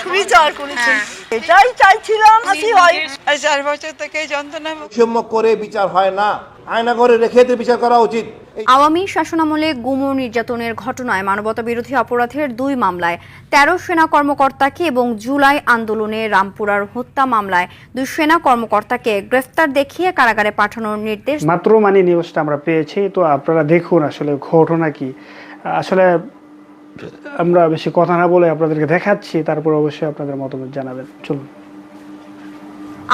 সুবিচার করেছেন। হ্যাঁ। এটাই চাইছিলাম হাসি হয়। আর চার বছর থেকে যন্ত্রণা করে বিচার হয় না। আয়না করে রেখে বিচার করা উচিত। আওয়ামী শাসনামলে গুম নির্যাতনের ঘটনায় মানবতা বিরোধী অপরাধের দুই মামলায় তেরো সেনা কর্মকর্তাকে এবং জুলাই আন্দোলনে রামপুরার হত্যা মামলায় দুই সেনা কর্মকর্তাকে গ্রেফতার দেখিয়ে কারাগারে পাঠানোর নির্দেশ মাত্র মানে নিউজটা আমরা পেয়েছি। তো আপনারা দেখুন আসলে ঘটনা কি। আসলে আমরা বেশি কথা না বলে আপনাদেরকে দেখাচ্ছি, তারপর অবশ্যই আপনাদের মতামত জানাবেন। চলুন।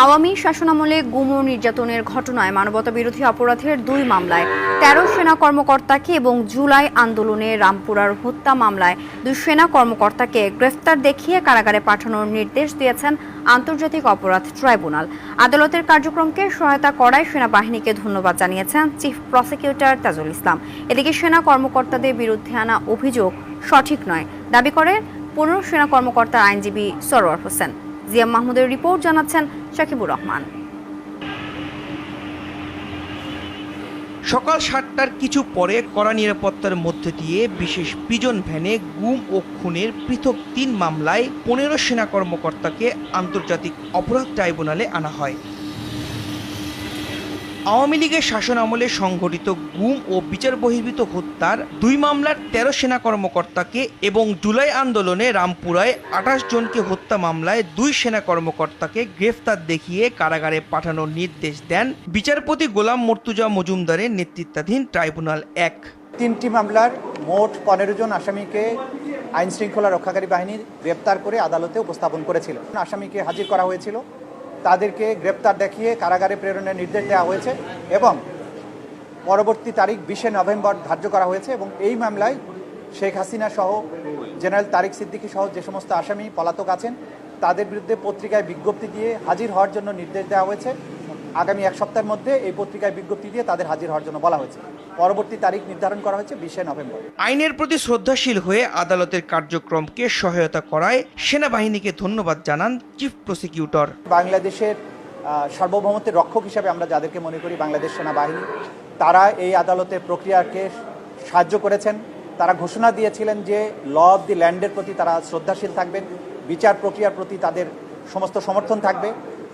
আওয়ামী শাসনামলে গুম নির্যাতনের ঘটনায় মানবতা বিরোধী অপরাধের দুই মামলায় তেরো সেনা কর্মকর্তাকে এবং জুলাই আন্দোলনে রামপুরার হত্যা মামলায় দুই সেনা কর্মকর্তাকে গ্রেফতার দেখিয়ে কারাগারে পাঠানোর নির্দেশ দিয়েছেন আন্তর্জাতিক অপরাধ ট্রাইব্যুনাল। আদালতের কার্যক্রমকে সহায়তা করায় সেনাবাহিনীকে ধন্যবাদ জানিয়েছেন চিফ প্রসিকিউটর তাজুল ইসলাম। এদিকে সেনা কর্মকর্তাদের বিরুদ্ধে আনা অভিযোগ সঠিক নয়। দাবি করে পনেরো সেনা কর্মকর্তার আইনজীবী সরোয়ার হোসেন। জিয়াম মাহমুদের রিপোর্ট জানাচ্ছেন শাকিবুর রহমান। সকাল সাতটার কিছু পরে কড়া নিরাপত্তার মধ্যে দিয়ে বিশেষ প্রিজন ভ্যানে গুম ও খুনের পৃথক তিন মামলায় পনেরো সেনা কর্মকর্তাকে আন্তর্জাতিক অপরাধ ট্রাইব্যুনালে আনা হয়। আওয়ামী লীগের শাসন আমলে সংঘটিত গুম ও বিচার বহির্ভূত হত্যার দুই মামলার তেরো সেনা কর্মকর্তাকে এবং জুলাই আন্দোলনে রামপুরায় আঠাশ জনকে হত্যা মামলায় দুই সেনা কর্মকর্তাকে গ্রেফতার দেখিয়ে কারাগারে পাঠানোর নির্দেশ দেন বিচারপতি গোলাম মর্তুজা মজুমদারের নেতৃত্বাধীন ট্রাইব্যুনাল এক। তিনটি মামলার মোট পনেরো জন আসামিকে আইন শৃঙ্খলা রক্ষাকারী বাহিনী গ্রেপ্তার করে আদালতে উপস্থাপন করেছিল। আসামিকে হাজির করা হয়েছিল। তাদেরকে গ্রেপ্তার দেখিয়ে কারাগারে প্রেরণের নির্দেশ দেওয়া হয়েছে এবং পরবর্তী তারিখ বিশে নভেম্বর ধার্য করা হয়েছে এবং এই মামলায় শেখ হাসিনা সহ জেনারেল তারিক সিদ্দিকী সহ যে সমস্ত আসামি, পলাতক আছেন, তাদের বিরুদ্ধে পত্রিকায় বিজ্ঞপ্তি দিয়ে হাজির হওয়ার জন্য নির্দেশ দেওয়া হয়েছে। আগামী এক সপ্তাহের মধ্যে এই পত্রিকায় বিজ্ঞপ্তি দিয়ে তাদের হাজির হওয়ার জন্য বলা হয়েছে। পরবর্তী তারিখ নির্ধারণ করা হয়েছে বিশে নভেম্বর। আইনের প্রতি শ্রদ্ধাশীল হয়ে আদালতের কার্যক্রমকে সহায়তা করায় সেনাবাহিনীকে ধন্যবাদ জানান চিফ প্রসিকিউটর। বাংলাদেশের সার্বভৌমত্বের রক্ষক হিসাবে আমরা যাদেরকে মনে করি বাংলাদেশ সেনাবাহিনী তারা এই আদালতের প্রক্রিয়াকে সাহায্য করেছেন। তারা ঘোষণা দিয়েছিলেন যে ল অব দি ল্যান্ডের প্রতি তারা শ্রদ্ধাশীল থাকবেন বিচার প্রক্রিয়ার প্রতি তাদের সমস্ত সমর্থন থাকবে।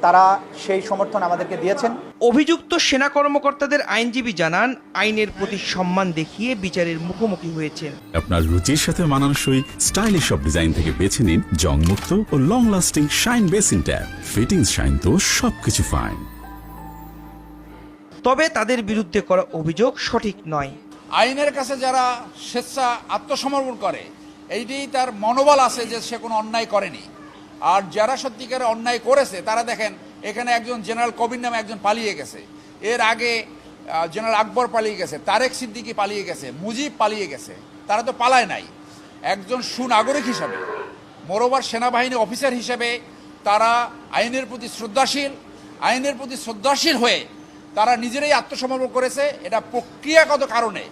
তারা সেই সমর্থন আমাদেরকে দিয়েছেন। অভিযুক্ত সেনা কর্মকর্তাদের আইনজীবী জানান আইনের প্রতি সম্মান দেখিয়ে বিচারের মুখোমুখি হয়েছেন। আপনার রুচির সাথে মানানসই স্টাইলিশ সব ডিজাইন থেকে বেছে নিন জংমুক্ত ও long lasting shine basin tap fittings shine তো সবকিছু ফাইন তবে তাদের বিরুদ্ধে করা অভিযোগ সঠিক নয়। আইনের কাছে যারা স্বেচ্ছা আত্মসমর্পণ করে এইটি তার মনোবল আছে যে সে কোনো অন্যায় করেনি। আর যারা সত্যিকারে অন্যায় করেছে, তারা দেখেন, এখানে একজন জেনারেল কবির নামে একজন পালিয়ে গেছে। এর আগে জেনারেল আকবর পালিয়ে গেছে, তারেক সিদ্দিকি পালিয়ে গেছে, মুজিব পালিয়ে গেছে, তারা তো পালায় নাই। একজন সুনাগরিক হিসাবে, মোরোবার সেনাবাহিনী অফিসার হিসেবে তারা আইনের প্রতি শ্রদ্ধাশীল, আইনের প্রতি শ্রদ্ধাশীল হয়ে তারা নিজেরাই আত্মসমর্পণ করেছে। এটা প্রক্রিয়াগত কারণে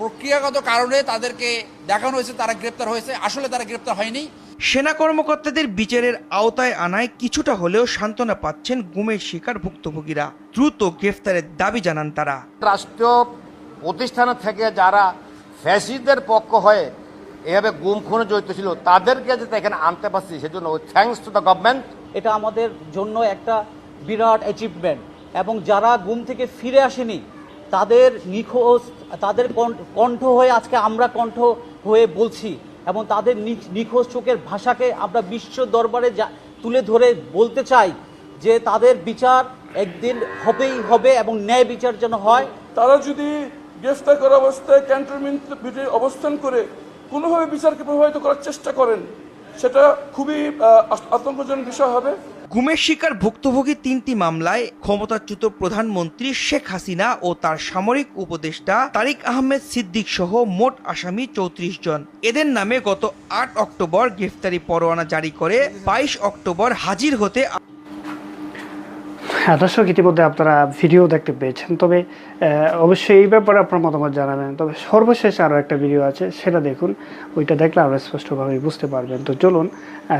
প্রক্রিয়াগত কারণে তাদেরকে দেখানো হয়েছে, তারা গ্রেপ্তার হয়েছে। আসলে তারা গ্রেপ্তার হয়নি। সেনা কর্মকর্তাদের বিচারের আওতায় আনায় কিছুটা হলেও সান্ত্বনা পাচ্ছেন গুমের শিকার ভুক্তভোগীরা। দ্রুত গ্রেফতারের দাবি জানান তারা। রাষ্ট্রীয় প্রতিষ্ঠান থেকে যারা ফ্যাসিস্টদের পক্ষ হয়ে এভাবে গুম খুনে জড়িত ছিল তাদেরকে যাতে এখানে আনতে পারছি সেজন্য থ্যাংকস টু দ্য গভর্নমেন্ট এটা আমাদের জন্য একটা বিরাট অ্যাচিভমেন্ট এবং যারা গুম থেকে ফিরে আসেনি তাদের নিখোঁজ তাদের কণ্ঠ হয়ে আজকে আমরা কণ্ঠ হয়ে বলছি। এবং তাদের নিখোঁজ চোখের ভাষাকে আমরা বিশ্ব দরবারে তুলে ধরে বলতে চাই যে তাদের বিচার একদিন হবেই হবে এবং ন্যায় বিচার যেন হয়। তারা যদি গ্রেফতার করা অবস্থায় ক্যান্টনমেন্ট অবস্থান করে কোনোভাবে বিচারকে প্রভাবিত করার চেষ্টা করেন, সেটা খুবই আতঙ্কজনক বিষয় হবে। গুমের শিকার ভুক্তভোগী তিনটি মামলায় ক্ষমতাচ্যুত প্রধানমন্ত্রী শেখ হাসিনা ও তার সামরিক উপদেষ্টা তারিক আহমেদ সিদ্দিক সহ মোট আসামি চৌত্রিশ জন। এদের নামে গত আট অক্টোবর গ্রেফতারি পরোয়ানা জারি করে বাইশ অক্টোবর হাজির হতে দর্শক, ইতিমধ্যে আপনারা ভিডিও দেখতে পেয়েছেন। তবে অবশ্যই এই ব্যাপারে আপনার মতামত জানাবেন। তবে সর্বশেষ আরও একটা ভিডিও আছে, সেটা দেখুন। ওইটা দেখলে আরও স্পষ্টভাবে বুঝতে পারবেন। তো চলুন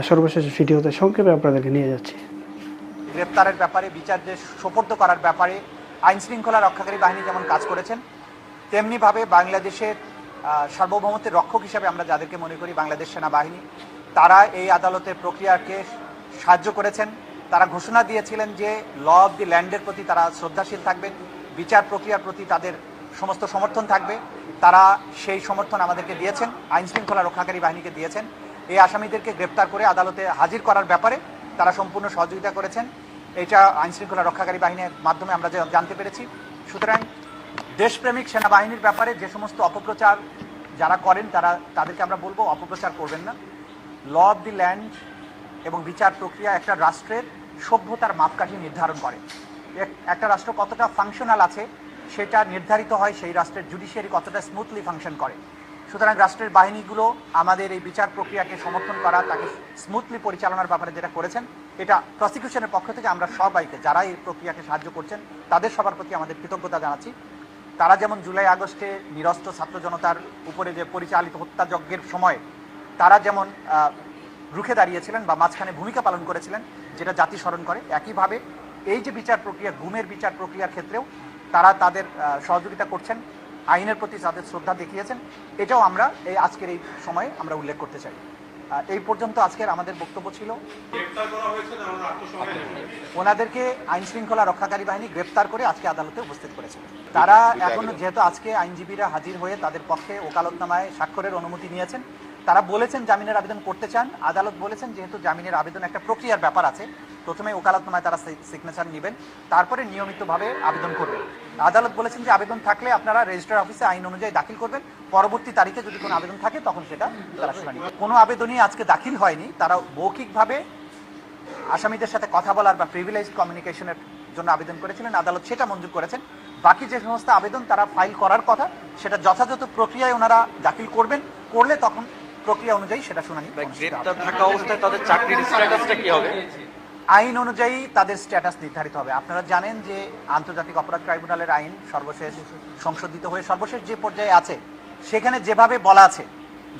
সর্বশেষ ভিডিওতে সংক্ষেপে আপনাদেরকে নিয়ে যাচ্ছি। গ্রেপ্তারের ব্যাপারে বিচার যে সোপর্দ করার ব্যাপারে আইন শৃঙ্খলা রক্ষাকারী বাহিনী যেমন কাজ করেছেন, তেমনিভাবে বাংলাদেশের সার্বভৌমত্বের রক্ষক হিসাবে আমরা যাদেরকে মনে করি বাংলাদেশ সেনাবাহিনী, তারা এই আদালতের প্রক্রিয়াকে সাহায্য করেছেন। তারা ঘোষণা দিয়েছিলেন যে ল অব দি ল্যান্ডের প্রতি তারা শ্রদ্ধাশীল থাকবেন, বিচার প্রক্রিয়ার প্রতি তাদের সমস্ত সমর্থন থাকবে। তারা সেই সমর্থন আমাদেরকে দিয়েছেন, আইন শৃঙ্খলা রক্ষাকারী বাহিনীকে দিয়েছেন। এই আসামিদেরকে গ্রেপ্তার করে আদালতে হাজির করার ব্যাপারে তারা সম্পূর্ণ সহযোগিতা করেছেন। এটা আইন শৃঙ্খলা রক্ষাকারী বাহিনীর মাধ্যমে আমরা জানতে পেরেছি। সুতরাং দেশপ্রেমিক সেনাবাহিনীর ব্যাপারে যে সমস্ত অপপ্রচার যারা করেন তারা, তাদেরকে আমরা বলব, অপপ্রচার করবেন না। ল অব দি ল্যান্ড এবং বিচার প্রক্রিয়া একটা রাষ্ট্রের সভ্যতার মাপকাঠি নির্ধারণ করে। এক- একটা রাষ্ট্র কতটা ফাংশনাল আছে সেটা নির্ধারিত হয় সেই রাষ্ট্রের জুডিশিয়ারি কতটা স্মুথলি ফাংশন করে। সুতরাং রাষ্ট্রের বাহিনীগুলো আমাদের এই বিচার প্রক্রিয়াকে সমর্থন করা, তাকে স্মুথলি পরিচালনার ব্যাপারে যেটা করেছেন, এটা প্রসিকিউশনের পক্ষ থেকে আমরা সবাইকে যারা এই প্রক্রিয়াকে সাহায্য করছেন, তাদের সবার প্রতি আমাদের কৃতজ্ঞতা জানাচ্ছি। তারা যেমন জুলাই আগস্টে নিরস্ত্র ছাত্র জনতার উপরে যে পরিচালিত হত্যাযজ্ঞের সময়, তারা যেমন রুখে দাঁড়িয়েছিলেন বা মাঝখানে ভূমিকা পালন করেছিলেন যেটা জাতি স্মরণ করে। একইভাবে এই যে বিচার প্রক্রিয়া গুমের বিচার প্রক্রিয়ার ক্ষেত্রেও তারা তাদের সহযোগিতা করছেন আইনের প্রতি তাদের শ্রদ্ধা দেখিয়েছেন। এটাও আমরা এই আজকের এই সময়ে আমরা উল্লেখ করতে চাই। এই পর্যন্ত আজকের আমাদের বক্তব্য ছিল। ওনাদেরকে আইন শৃঙ্খলা রক্ষাকারী বাহিনী গ্রেপ্তার করে আজকে আদালতে উপস্থিত করেছে। তারা এখন যেহেতু আজকে আইনজীবীরা হাজির হয়ে তাদের পক্ষে ওকালতনামায় স্বাক্ষরের অনুমতি নিয়েছেন তারা বলেছেন জামিনের আবেদন করতে চান। আদালত বলেছেন যেহেতু জামিনের আবেদন একটা প্রক্রিয়ার ব্যাপার আছে প্রথমে ওকালতনামায় তারা সিগনেচার নেবেন, তারপরে নিয়মিতভাবে আবেদন করবেন। আদালত বলেছেন যে আবেদন থাকলে আপনারা রেজিস্টার অফিসে আইন অনুযায়ী দাখিল করবেন, পরবর্তী তারিখে যদি কোনো আবেদন থাকে তখন সেটা তারা শুনানি কোনো আবেদনই আজকে দাখিল হয়নি, তারা মৌখিকভাবে আসামিদের সাথে কথা বলার বা প্রিভিলেজ কমিউনিকেশনের জন্য আবেদন করেছিলেন। আদালত সেটা মঞ্জুর করেছেন। বাকি যে সমস্ত আবেদন তারা ফাইল করার কথা, সেটা যথাযথ প্রক্রিয়ায় ওনারা দাখিল করবেন, করলে তখন প্রক্রিয়া অনুযায়ী সেটা শুনানি থাকা অবস্থায় তাদের চাকরির স্ট্যাটাসটা কি হবে? আইন অনুযায়ী তাদের স্ট্যাটাস নির্ধারিত হবে। আপনারা জানেন যে আন্তর্জাতিক অপরাধ ট্রাইব্যুনালের আইন সর্বশেষ সংশোধিত হয়ে সর্বশেষ যে পর্যায়ে আছে সেখানে যেভাবে বলা আছে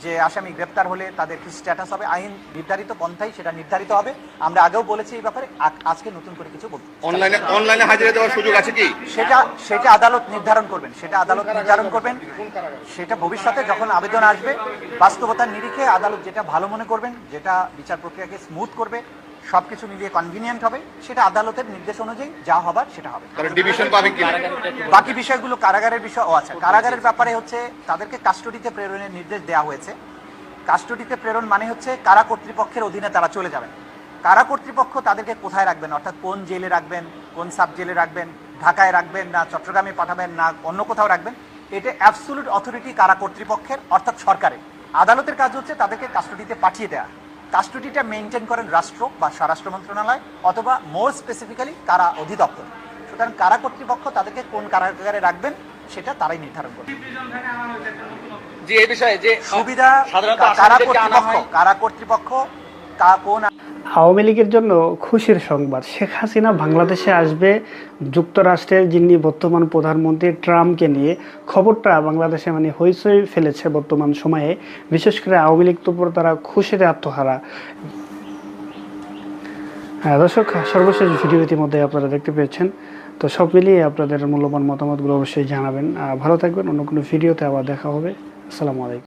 যে আসামি গ্রেপ্তার হলে তাদের কি স্ট্যাটাস হবে? আইন নির্ধারিত পন্থাই সেটা নির্ধারিত হবে। আমরা আগেও বলেছি এই ব্যাপারে। আজকে নতুন করে কিছু বলব। অনলাইনে অনলাইনে হাজিরা দেওয়ার সুযোগ আছে কি? সেটা সেটা আদালত নির্ধারণ করবেন। সেটা আদালত নির্ধারণ করবেন। সেটা ভবিষ্যতে যখন আবেদন আসবে বাস্তবতার নিরিখে আদালত যেটা ভালো মনে করবেন যেটা বিচার প্রক্রিয়াকে স্মুথ করবে সবকিছু মিলিয়ে কনভিনিয়েন্ট হবে সেটা আদালতের নির্দেশ অনুযায়ী যা হবার সেটা হবে। বাকি বিষয়গুলো কারাগারের বিষয় ও আচ্ছা কারাগারের ব্যাপারে হচ্ছে তাদেরকে কাস্টডিতে প্রেরণের নির্দেশ দেওয়া হয়েছে। কাস্টডিতে প্রেরণ মানে হচ্ছে কারা কর্তৃপক্ষের অধীনে তারা চলে যাবেন। কারা কর্তৃপক্ষ তাদেরকে কোথায় রাখবেন? অর্থাৎ কোন জেলে রাখবেন কোন সাব জেলে রাখবেন ঢাকায় রাখবেন না চট্টগ্রামে পাঠাবেন না অন্য কোথাও রাখবেন? এটা অ্যাবসুলুট অথরিটি কারা কর্তৃপক্ষের অর্থাৎ সরকারের। আদালতের কাজ হচ্ছে তাদেরকে কাস্টডিতে পাঠিয়ে দেওয়া কাস্টডিটা মেনটেন করেন রাষ্ট্র বা স্বরাষ্ট্র মন্ত্রণালয় অথবা মোর স্পেসিফিক্যালি কারা অধিদপ্তর। সুতরাং কারা কর্তৃপক্ষ তাদেরকে কোন কারাগারে রাখবেন সেটা তারাই নির্ধারণ করবে। যে এই বিষয়ে যে সুবিধা কারা কর্তৃপক্ষ কারা কর্তৃপক্ষ কা- কোন আওয়ামী লীগের জন্য খুশির সংবাদ। শেখ হাসিনা বাংলাদেশে আসবে যুক্তরাষ্ট্রের যিনি বর্তমান প্রধানমন্ত্রী ট্রাম্পকে নিয়ে খবরটা বাংলাদেশে মানে হইচই ফেলেছে বর্তমান সময়ে, বিশেষ করে আওয়ামী লীগ তো তারা খুশিতে আত্মহারা। হ্যাঁ দর্শক, সর্বশেষ ভিডিও ইতিমধ্যে আপনারা দেখতে পেয়েছেন। তো সব মিলিয়ে আপনাদের মূল্যবান মতামতগুলো অবশ্যই জানাবেন। ভালো থাকবেন, অন্য কোনো ভিডিওতে আবার দেখা হবে। আসসালামু আলাইকুম।